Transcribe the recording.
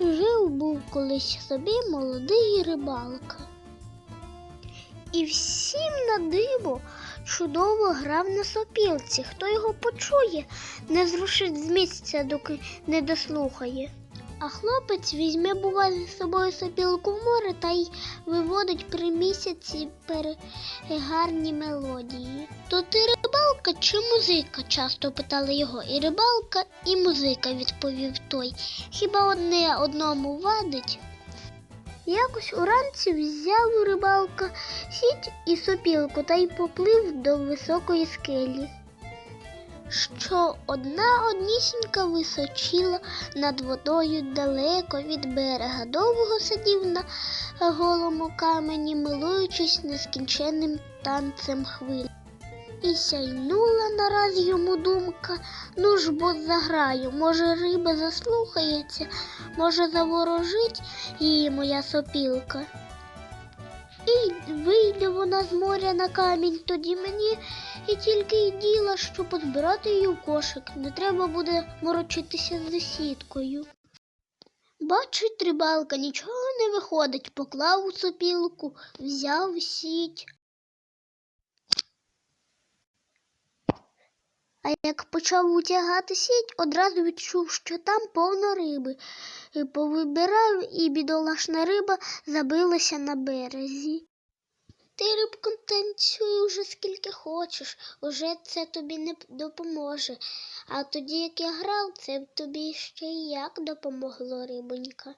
Жив був колись собі молодий рибалка. І всім на диво чудово грав на сопілці. Хто його почує, не зрушить з місця, доки не дослухає. А хлопець візьме, буває, з собою сопілку в море та й виводить при місяці перегарні мелодії. То ти рибалка чи музика? часто питали його. І рибалка, і музика, відповів той. Хіба одне одному вадить? Якось уранці взяв рибалка сіть і сопілку та й поплив до високої скелі, що одна однісінька височила над водою далеко від берега. Довго сидів на голому камені, милуючись нескінченним танцем хвиль. І сяйнула нараз йому думка, ну ж бо заграю, може риба заслухається, може заворожить її моя сопілка. І вийде вона з моря на камінь, тоді мені і тільки й діла, що позбирати її в кошик. Не треба буде морочитися з сіткою. Бачить рибалка, нічого не виходить, поклав у сопілку, взяв сіть. А як почав утягати сіть, одразу відчув, що там повно риби. І повибирав, і бідолашна риба забилася на березі. Ти рибко танцюй уже скільки хочеш, уже це тобі не допоможе. А тоді, як я грав, це б тобі ще й як допомогло, рибонька.